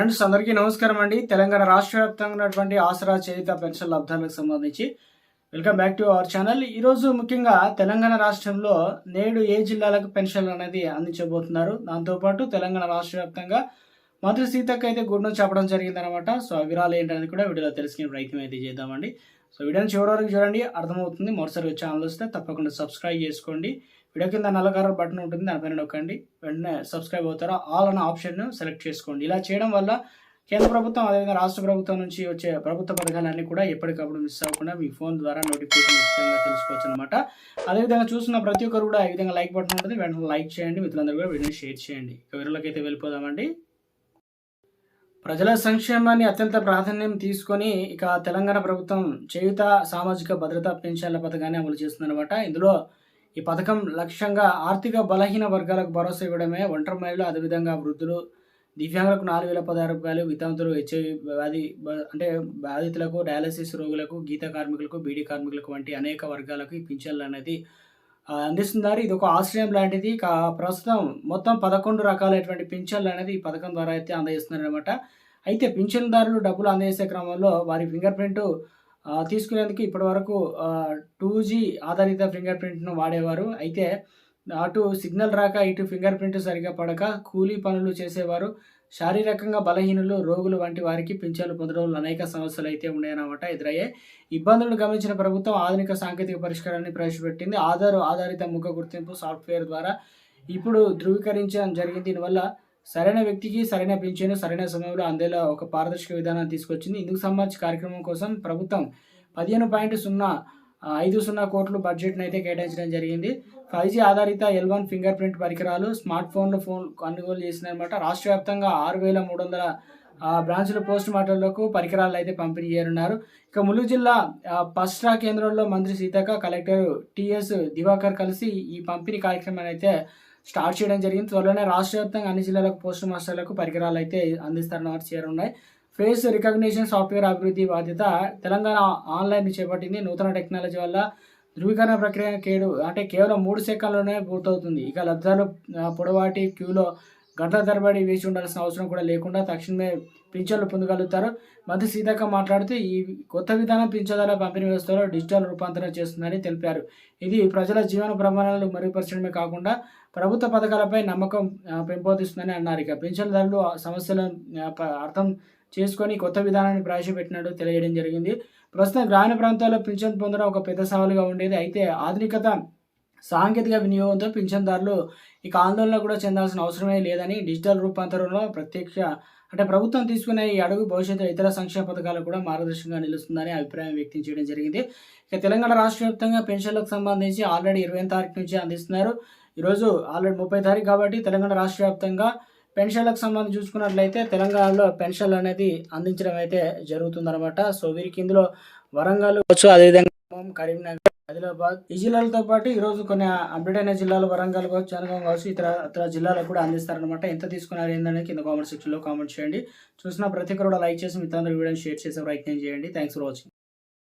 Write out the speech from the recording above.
Friends అందరికీ నమస్కారం అండి. తెలంగాణ రాష్ట్ర వ్యాప్తంగా ఉన్నటువంటి ఆసరా చేయుత పెన్షన్ లబ్ధాలకు సంబంధించి welcome back to our channel. ఈరోజు ముఖ్యంగా తెలంగాణ రాష్ట్రంలో నేడు ఏ జిల్లాలకు పెన్షన్లు అనేది అందించబోతున్నారు? దాంతోపాటు తెలంగాణ రాష్ట్ర వ్యాప్తంగా మంత్రి సీతక్క అయితే గుడ్ చెప్పడం జరిగిందనమాట సో ఆ వివరాలు ఏంటనేది కూడా వీడియోలో తెలుసుకునే ప్రయత్నం అయితే చేద్దామండి. సో వీడియోని చివరి వరకు చూడండి. అర్థమవుతుంది. మొదటిసారి ఛానల్ వస్తే తప్పకుండా సబ్స్క్రైబ్ చేసుకోండి. వీడియో కింద నల్లగార బటన్ ఉంటుంది దానిపైన నొక్కండి. వెంటనే సబ్స్క్రైబ్ అవుతారా? ఆల్ అన్న ఆప్షన్ను సెలెక్ట్ చేసుకోండి. ఇలా చేయడం వల్ల కేంద్ర ప్రభుత్వం అదేవిధంగా రాష్ట్ర ప్రభుత్వం నుంచి వచ్చే ప్రభుత్వ పథకాలన్నీ కూడా ఎప్పటికప్పుడు మిస్ అవ్వకుండా మీ ఫోన్ ద్వారా నోటిఫికేషన్ తెలుసుకోవచ్చు అనమాట అదేవిధంగా చూస్తున్న ప్రతి ఒక్కరు కూడా ఈ విధంగా లైక్ బటన్ ఉంటుంది. వెంటనే లైక్ చేయండి. మిత్రులందరూ కూడా వీడియోని షేర్ చేయండి. ఇక వివరాలకి అయితే వెళ్ళిపోదామండి. ప్రజల సంక్షేమాన్ని అత్యంత ప్రాధాన్యం తీసుకొని ఇక తెలంగాణ ప్రభుత్వం చేయుత సామాజిక భద్రతా పెన్షన్ల పథకాన్ని అమలు చేస్తుందన్నమాట. ఇందులో ఈ పథకం లక్ష్యంగా ఆర్థిక బలహీన వర్గాలకు భరోసా ఇవ్వడమే ఒంటరి మహిళలు అదేవిధంగా వృద్ధులు దివ్యాంగులకు నాలుగు వేల పదహారు రూపాయలు వితంతులు హెచ్ఐవి వ్యాధి అంటే బాధితులకు డయాలసిస్ రోగులకు గీత కార్మికులకు బీడీ కార్మికులకు వంటి అనేక వర్గాలకు ఈ పింఛన్లు అనేది అందిస్తున్నారు. ఇది ఒక ఆశ్రయం లాంటిది. కా- ప్రస్తుతం మొత్తం పదకొండు రకాలైనటువంటి పింఛన్లు అనేది ఈ పథకం ద్వారా అయితే అందజేస్తున్నారు అనమాట అయితే పింఛన్దారులు డబ్బులు అందజేసే క్రమంలో వారి ఫింగర్ ప్రింట్ తీసుకునేందుకు ఇప్పటి వరకు టూ జీ ఆధారిత ఫింగర్ ప్రింట్ను వాడేవారు. అయితే అటు సిగ్నల్ రాక ఇటు ఫింగర్ ప్రింట్ సరిగా పడక కూలీ పనులు చేసేవారు. శారీరకంగా బలహీనులు రోగులు వంటి వారికి పింఛన్లు పొందడంలో అనేక సమస్యలు అయితే ఉన్నాయన్నమాట ఎదురయ్యాయి. ఇబ్బందులను గమనించిన ప్రభుత్వం ఆధునిక సాంకేతిక పరిష్కారాన్ని ప్రవేశపెట్టింది. ఆధార్ ఆధారిత ముఖ గుర్తింపు సాఫ్ట్వేర్ ద్వారా ఇప్పుడు ధృవీకరించడం జరిగింది. దీనివల్ల సరైన వ్యక్తికి సరైన పింఛను సరైన సమయంలో అందేలా ఒక పారదర్శక విధానాన్ని తీసుకొచ్చింది. ఇందుకు సంబంధించి కార్యక్రమం కోసం ప్రభుత్వం పదిహేను పాయింట్ సున్నా ఐదు సున్నా కోట్లు బడ్జెట్ను అయితే కేటాయించడం జరిగింది. ఫైవ్ జీ ఆధారిత ఎల్ వన్ ఫింగర్ ప్రింట్ పరికరాలు స్మార్ట్ ఫోన్లు ఫోన్ కొనుగోలు చేసిందనమాట రాష్ట్ర వ్యాప్తంగా ఆరు వేల మూడు వందల బ్రాంచ్ల పోస్ట్ మార్టంలకు పరికరాలు అయితే పంపిణీ చేయనున్నారు. ఇక ములుగు జిల్లా పస్ట్రా కేంద్రంలో మంత్రి సీతక్క కలెక్టర్ టిఎస్ దివాకర్ కలిసి ఈ పంపిణీ కార్యక్రమాన్ని అయితే స్టార్ట్ చేయడం జరిగింది. త్వరలోనే రాష్ట్ర వ్యాప్తంగా అన్ని జిల్లాలకు పోస్ట్ మాస్టర్లకు పరికరాలు అయితే అందిస్తారన్న చేరున్నాయి ఫేస్ రికగ్నిషన్ సాఫ్ట్వేర్ అభివృద్ధి బాధ్యత తెలంగాణ ఆన్లైన్ చేపట్టింది. నూతన టెక్నాలజీ వల్ల ధృవీకరణ ప్రక్రియ కేడు అంటే కేవలం మూడు సెకండ్లోనే పూర్తవుతుంది. ఇక లబ్ధాలు పొడవాటి క్యూలో గంటల తరబడి వేచి ఉండాల్సిన అవసరం కూడా లేకుండా తక్షణమే పింఛన్లు పొందగలుగుతారు. మంత్రి సీతక్క మాట్లాడుతూ ఈ కొత్త విధానం పింఛన్ల పంపిణీ వ్యవస్థలో డిజిటల్ రూపాంతరం చేస్తుందని తెలిపారు. ఇది ప్రజల జీవన ప్రమాణాలను మెరుగుపరచడమే కాకుండా ప్రభుత్వ పథకాలపై నమ్మకం పెంపొందిస్తుందని అన్నారు. ఇక పింఛన్దారులు ఆ సమస్యలను అర్థం చేసుకొని కొత్త విధానాన్ని ప్రవేశపెట్టినట్టు తెలియడం జరిగింది. ప్రస్తుతం గ్రామీణ ప్రాంతాల్లో పింఛన్ పొందడం ఒక పెద్ద సవాలుగా ఉండేది. అయితే ఆధునికత సాంకేతిక వినియోగంతో పింఛన్దారులు ఇక ఆందోళన కూడా చెందాల్సిన అవసరమే లేదని డిజిటల్ రూపాంతరంలో ప్రత్యక్ష అంటే ప్రభుత్వం తీసుకునే ఈ అడుగు భవిష్యత్తులో ఇతర సంక్షేమ పథకాలకు కూడా మార్గదర్శకంగా నిలుస్తుందని అభిప్రాయం వ్యక్తం చేయడం జరిగింది. ఇక తెలంగాణ రాష్ట్ర వ్యాప్తంగా పెన్షన్లకు సంబంధించి ఆల్రెడీ ఇరవై తారీఖు నుంచి అందిస్తున్నారు. ఈరోజు ఆల్రెడీ ముప్పై తారీఖు కాబట్టి తెలంగాణ రాష్ట్ర వ్యాప్తంగా పెన్షన్లకు సంబంధించి చూసుకున్నట్లయితే తెలంగాణలో పెన్షన్లు అనేది అందించడం అయితే జరుగుతుందన్నమాట. సో వీరికి ఇందులో వరంగల్ కావచ్చు అదేవిధంగా కరీంనగర్ ఆదిలాబాద్. ఈ జిల్లాలతో పాటు ఈ రోజు కొన్ని అప్డేట్ అయిన జిల్లాలు వరంగల్ కావచ్చు జనగాం కావచ్చు ఇతర ఇతర జిల్లాలకు కూడా అందిస్తారనమాట ఎంత తీసుకున్నారు ఏంటనే కింద కామెంట్ సెక్షన్లో కామెంట్ చేయండి. చూసిన ప్రతి ఒక్కరు లైక్ చేసి మిత్రులందరూ వీడియోని షేర్ చేసే ప్రయత్నం చేయండి. Thanks for watching